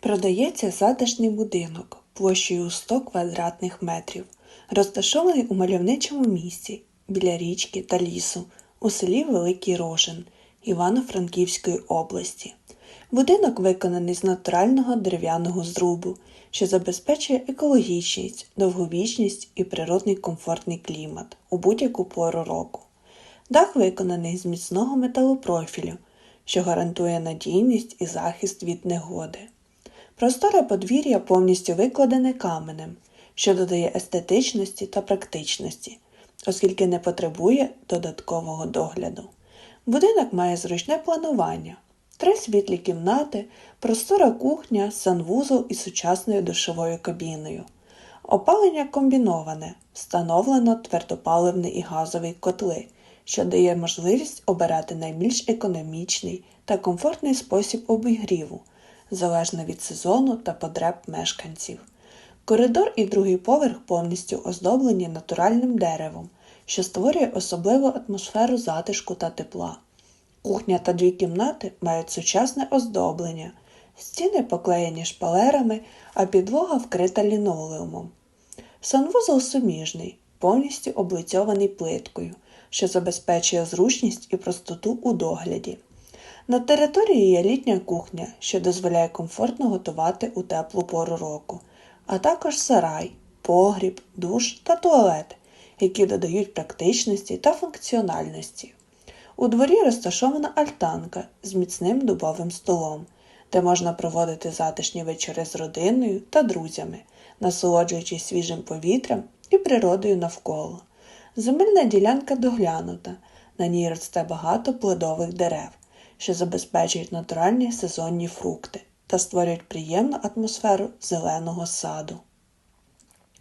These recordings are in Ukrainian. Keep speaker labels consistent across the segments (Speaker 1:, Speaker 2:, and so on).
Speaker 1: Продається затишний будинок площею 100 квадратних метрів, розташований у мальовничому місці біля річки та лісу у селі Великий Рожин Івано-Франківської області. Будинок виконаний з натурального дерев'яного зрубу, що забезпечує екологічність, довговічність і природний комфортний клімат у будь-яку пору року. Дах виконаний з міцного металопрофілю, що гарантує надійність і захист від негоди. Просторе подвір'я повністю викладене каменем, що додає естетичності та практичності, оскільки не потребує додаткового догляду. Будинок має зручне планування, три світлі кімнати, простора кухня, санвузол із сучасною душовою кабіною. Опалення комбіноване, встановлено твердопаливний і газовий котли, що дає можливість обирати найбільш економічний та комфортний спосіб обігріву, залежно від сезону та потреб мешканців. Коридор і другий поверх повністю оздоблені натуральним деревом, що створює особливу атмосферу затишку та тепла. Кухня та дві кімнати мають сучасне оздоблення, стіни поклеєні шпалерами, а підлога вкрита лінолеумом. Санвузол суміжний, повністю облицьований плиткою, що забезпечує зручність і простоту у догляді. На території є літня кухня, що дозволяє комфортно готувати у теплу пору року, а також сарай, погріб, душ та туалет, які додають практичності та функціональності. У дворі розташована альтанка з міцним дубовим столом, де можна проводити затишні вечори з родиною та друзями, насолоджуючись свіжим повітрям і природою навколо. Земельна ділянка доглянута, на ній росте багато плодових дерев, що забезпечують натуральні сезонні фрукти та створюють приємну атмосферу зеленого саду.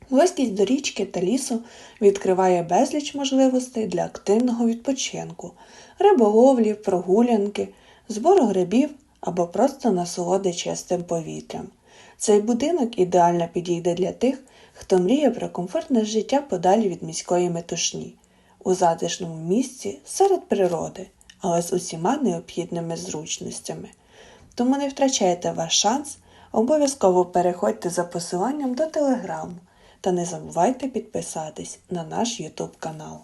Speaker 1: Близькість до річки та лісу відкриває безліч можливостей для активного відпочинку, риболовлі, прогулянки, збору грибів або просто насолоди чистим повітрям. Цей будинок ідеально підійде для тих, хто мріє про комфортне життя подалі від міської метушні, у затишному місці серед природи, але з усіма необхідними зручностями. Тому не втрачайте ваш шанс, обов'язково переходьте за посиланням до телеграму та не забувайте підписатись на наш YouTube канал.